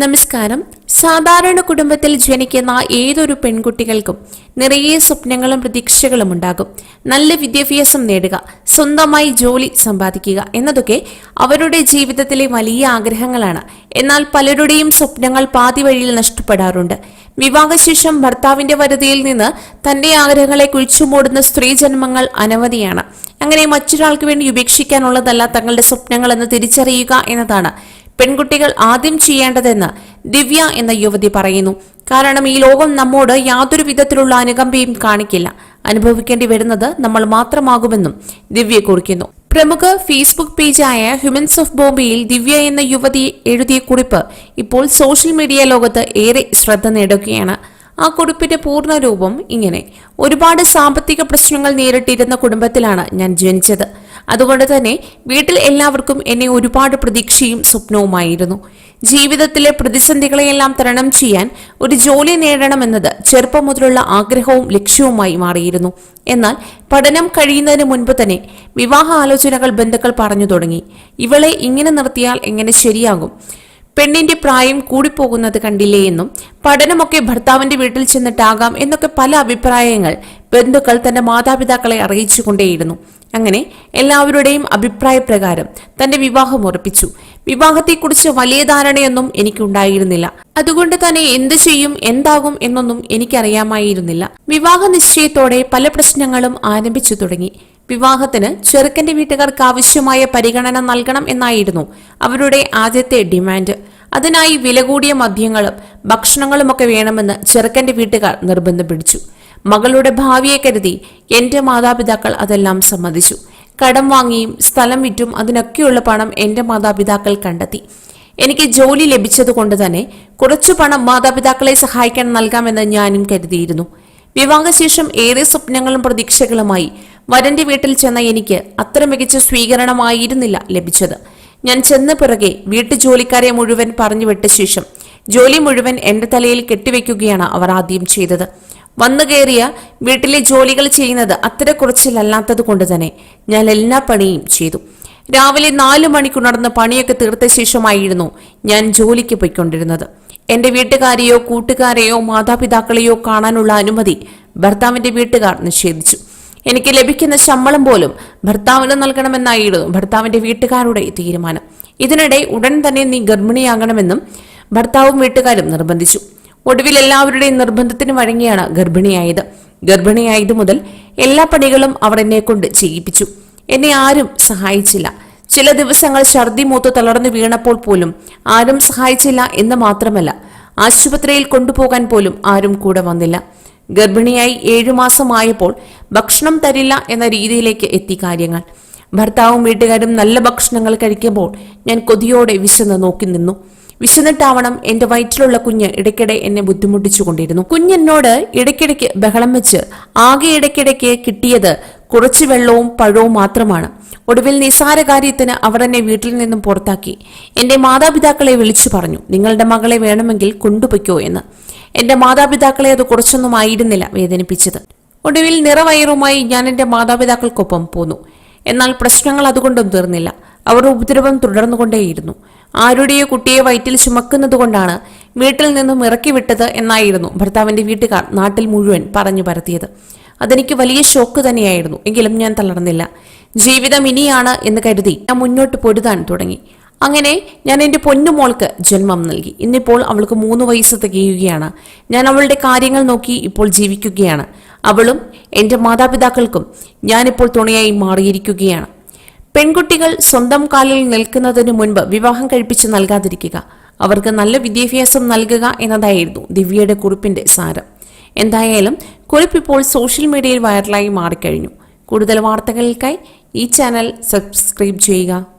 നമസ്കാരം. സാധാരണ കുടുംബത്തിൽ ജനിക്കുന്ന ഏതൊരു പെൺകുട്ടികൾക്കും നിറയെ സ്വപ്നങ്ങളും പ്രതീക്ഷകളും ഉണ്ടാകും. നല്ല വിദ്യാഭ്യാസം നേടുക സ്വന്തമായി ജോലി സമ്പാദിക്കുക എന്നതൊക്കെ അവരുടെ ജീവിതത്തിലെ വലിയ ആഗ്രഹങ്ങളാണ്. എന്നാൽ പലരുടെയും സ്വപ്നങ്ങൾ പാതി വഴിയിൽ നഷ്ടപ്പെടാറുണ്ട്. വിവാഹശേഷം ഭർത്താവിന്റെ വരുതിയിൽ നിന്ന് തന്റെ ആഗ്രഹങ്ങളെ കുഴിച്ചുമൂടുന്ന സ്ത്രീ ജന്മങ്ങൾ അനവധിയാണ്. അങ്ങനെ മറ്റൊരാൾക്ക് വേണ്ടി ഉപേക്ഷിക്കാനുള്ളതല്ല തങ്ങളുടെ സ്വപ്നങ്ങൾ എന്ന് തിരിച്ചറിയുക എന്നതാണ് പെൺകുട്ടികൾ ആദ്യം ചെയ്യേണ്ടതെന്ന് ദിവ്യ എന്ന യുവതി പറയുന്നു. കാരണം ഈ ലോകം നമ്മോട് യാതൊരു വിധത്തിലുള്ള അനുകമ്പയും കാണിക്കില്ല. അനുഭവിക്കേണ്ടി വരുന്നത് നമ്മൾ മാത്രമാകുമെന്നും ദിവ്യ കുറിക്കുന്നു. പ്രമുഖ ഫേസ്ബുക്ക് പേജായ ഹ്യൂമൻസ് ഓഫ് ബോംബെയിൽ ദിവ്യ എന്ന യുവതി എഴുതിയ കുറിപ്പ് ഇപ്പോൾ സോഷ്യൽ മീഡിയ ലോകത്ത് ഏറെ ശ്രദ്ധ നേടുകയാണ്. ആ കുറിപ്പിന്റെ പൂർണരൂപം ഇങ്ങനെ. ഒരുപാട് സാമ്പത്തിക പ്രശ്നങ്ങൾ നേരിട്ടിരുന്ന കുടുംബത്തിലാണ് ഞാൻ ജനിച്ചത്. അതുകൊണ്ട് തന്നെ വീട്ടിൽ എല്ലാവർക്കും എന്നെ ഒരുപാട് പ്രതീക്ഷയും സ്വപ്നവുമായിരുന്നു. ജീവിതത്തിലെ പ്രതിസന്ധികളെയെല്ലാം തരണം ചെയ്യാൻ ഒരു ജോലി നേടണമെന്നത് ചെറുപ്പം മുതലുള്ള ആഗ്രഹവും ലക്ഷ്യവുമായി മാറിയിരുന്നു. എന്നാൽ പഠനം കഴിയുന്നതിന് മുൻപ് തന്നെ വിവാഹ ആലോചനകൾ ബന്ധുക്കൾ പറഞ്ഞു തുടങ്ങി. ഇവളെ ഇങ്ങനെ നിർത്തിയാൽ എങ്ങനെ ശരിയാകും? പെണ്ണിന്റെ പ്രായം കൂടിപ്പോകുന്നത് കണ്ടില്ലേ എന്നും പഠനമൊക്കെ ഭർത്താവിന്റെ വീട്ടിൽ ചെന്നിട്ടാകാം എന്നൊക്കെ പല അഭിപ്രായങ്ങൾ ബന്ധുക്കൾ തന്റെ മാതാപിതാക്കളെ അറിയിച്ചുകൊണ്ടേയിരുന്നു. അങ്ങനെ എല്ലാവരുടെയും അഭിപ്രായ പ്രകാരം തന്റെ വിവാഹം ഉറപ്പിച്ചു. വിവാഹത്തെക്കുറിച്ച് വലിയ ധാരണയൊന്നും എനിക്കുണ്ടായിരുന്നില്ല. അതുകൊണ്ട് തന്നെ എന്ത് ചെയ്യും എന്താകും എന്നൊന്നും എനിക്കറിയാമായിരുന്നില്ല. വിവാഹ നിശ്ചയത്തോടെ പല പ്രശ്നങ്ങളും ആരംഭിച്ചു തുടങ്ങി. വിവാഹത്തിന് ചെറുക്കന്റെ വീട്ടുകാർക്ക് ആവശ്യമായ പരിഗണന നൽകണം എന്നായിരുന്നു അവരുടെ ആദ്യത്തെ ഡിമാൻഡ്. അതിനായി വില കൂടിയ മദ്യങ്ങളും ഭക്ഷണങ്ങളുമൊക്കെ വേണമെന്ന് ചെറുക്കന്റെ വീട്ടുകാർ നിർബന്ധം പിടിച്ചു. മകളുടെ ഭാവിയെ കരുതി എന്റെ മാതാപിതാക്കൾ അതെല്ലാം സമ്മതിച്ചു. കടം വാങ്ങിയും സ്ഥലം വിറ്റും അതിനൊക്കെയുള്ള പണം എന്റെ മാതാപിതാക്കൾ കണ്ടെത്തി. എനിക്ക് ജോലി ലഭിച്ചതുകൊണ്ട് തന്നെ കുറച്ചു പണം മാതാപിതാക്കളെ സഹായിക്കാൻ നൽകാമെന്ന് ഞാനും കരുതിയിരുന്നു. വിവാഹശേഷം ഏറെ സ്വപ്നങ്ങളും പ്രതീക്ഷകളുമായി വരന്റെ വീട്ടിൽ ചെന്ന എനിക്ക് അത്ര മികച്ച സ്വീകരണമായിരുന്നില്ല ലഭിച്ചത്. ഞാൻ ചെന്ന പിറകെ വീട്ടു ജോലിക്കാരെ മുഴുവൻ പറഞ്ഞു വിട്ട ശേഷം ജോലി മുഴുവൻ എന്റെ തലയിൽ കെട്ടിവെക്കുകയാണ് അവർ ആദ്യം ചെയ്തത്. വന്നു കയറിയ വീട്ടിലെ ജോലികൾ ചെയ്യുന്നത് അത്ര കുറച്ചിലല്ലാത്തത് കൊണ്ട് തന്നെ ഞാൻ എല്ലാ പണിയും ചെയ്തു. രാവിലെ നാലു മണിക്കുണർന്ന് പണിയൊക്കെ തീർത്ത ശേഷമായിരുന്നു ഞാൻ ജോലിക്ക് പോയിക്കൊണ്ടിരുന്നത്. എന്റെ വീട്ടുകാരെയോ കൂട്ടുകാരെയോ മാതാപിതാക്കളെയോ കാണാനുള്ള അനുമതി ഭർത്താവിന്റെ വീട്ടുകാർ നിഷേധിച്ചു. എനിക്ക് ലഭിക്കുന്ന ശമ്പളം പോലും ഭർത്താവിന് നൽകണമെന്നായിരുന്നു ഭർത്താവിന്റെ വീട്ടുകാരുടെ തീരുമാനം. ഇതിനിടെ ഉടൻ തന്നെ നീ ഗർഭിണിയാകണമെന്നും ഭർത്താവും വീട്ടുകാരും നിർബന്ധിച്ചു. ഒടുവിൽ എല്ലാവരുടെയും നിർബന്ധത്തിന് വഴങ്ങിയാണ് ഗർഭിണിയായത്. ഗർഭിണിയായത് മുതൽ എല്ലാ പണികളും അവർ എന്നെ കൊണ്ട് ചെയ്യിപ്പിച്ചു. എന്നെ ആരും സഹായിച്ചില്ല. ചില ദിവസങ്ങൾ ഛർദി മൂത്ത് തളർന്നു വീണപ്പോൾ പോലും ആരും സഹായിച്ചില്ല എന്ന് മാത്രമല്ല ആശുപത്രിയിൽ കൊണ്ടുപോകാൻ പോലും ആരും കൂടെ വന്നില്ല. ഗർഭിണിയായി ഏഴുമാസമായപ്പോൾ ഭക്ഷണം തരില്ല എന്ന രീതിയിലേക്ക് എത്തി കാര്യങ്ങൾ. ഭർത്താവും വീട്ടുകാരും നല്ല ഭക്ഷണങ്ങൾ കഴിക്കുമ്പോൾ ഞാൻ കൊതിയോടെ വിശന്ന് നോക്കി നിന്നു. വിശന്നിട്ടാവണം എന്റെ വയറ്റിലുള്ള കുഞ്ഞ് ഇടയ്ക്കിടെ എന്നെ ബുദ്ധിമുട്ടിച്ചുകൊണ്ടിരുന്നു. കുഞ്ഞെന്നോട് ഇടയ്ക്കിടയ്ക്ക് ബഹളം വെച്ച് ആകെ ഇടയ്ക്കിടയ്ക്ക് കിട്ടിയത് കുറച്ച് വെള്ളവും പഴവും മാത്രമാണ്. ഒടുവിൽ നിസാര കാര്യത്തിന് അവർ എന്നെ വീട്ടിൽ നിന്നും പുറത്താക്കി. എന്റെ മാതാപിതാക്കളെ വിളിച്ചു പറഞ്ഞു നിങ്ങളുടെ മകളെ വേണമെങ്കിൽ കൊണ്ടുപോയിക്കോ എന്ന്. എന്റെ മാതാപിതാക്കളെ അത് കുറച്ചൊന്നും ആയിരുന്നില്ല വേദനിപ്പിച്ചത്. ഒടുവിൽ നിറവയറുമായി ഞാൻ എന്റെ മാതാപിതാക്കൾക്കൊപ്പം പോന്നു. എന്നാൽ പ്രശ്നങ്ങൾ അതുകൊണ്ടും തീർന്നില്ല. അവരുടെ ഉപദ്രവം തുടർന്നുകൊണ്ടേയിരുന്നു. ആരുടെയോ കുട്ടിയെ വയറ്റിൽ ചുമക്കുന്നതുകൊണ്ടാണ് വീട്ടിൽ നിന്നും ഇറക്കി വിട്ടത് എന്നായിരുന്നു ഭർത്താവിന്റെ വീട്ടുകാർ നാട്ടിൽ മുഴുവൻ പറഞ്ഞു പരത്തിയത്. അതെനിക്ക് വലിയ ഷോക്ക് തന്നെയായിരുന്നു. എങ്കിലും ഞാൻ തളർന്നില്ല. ജീവിതം ഇനിയാണ് എന്ന് കരുതി ഞാൻ മുന്നോട്ട് പൊരുതാൻ തുടങ്ങി. അങ്ങനെ ഞാൻ എന്റെ പൊന്നുമോൾക്ക് ജന്മം നൽകി. ഇന്നിപ്പോൾ അവൾക്ക് മൂന്ന് വയസ്സ് തികയുകയാണ്. ഞാൻ അവളുടെ കാര്യങ്ങൾ നോക്കി ഇപ്പോൾ ജീവിക്കുകയാണ്. അവളും എന്റെ മാതാപിതാക്കൾക്കും ഞാനിപ്പോൾ തുണയായി മാറിയിരിക്കുകയാണ്. പെൺകുട്ടികൾ സ്വന്തം കാലിൽ നിൽക്കുന്നതിന് മുൻപ് വിവാഹം കഴിപ്പിച്ച് നൽകാതിരിക്കുക. അവർക്ക് നല്ല വിദ്യാഭ്യാസം നൽകുക എന്നതായിരുന്നു ദിവ്യയുടെ കുറിപ്പിന്റെ സാരം. എന്തായാലും കുറിപ്പ് ഇപ്പോൾ സോഷ്യൽ മീഡിയയിൽ വൈറലായി മാറിക്കഴിഞ്ഞു. കൂടുതൽ വാർത്തകൾക്കായി ഈ ചാനൽ സബ്സ്ക്രൈബ് ചെയ്യുക.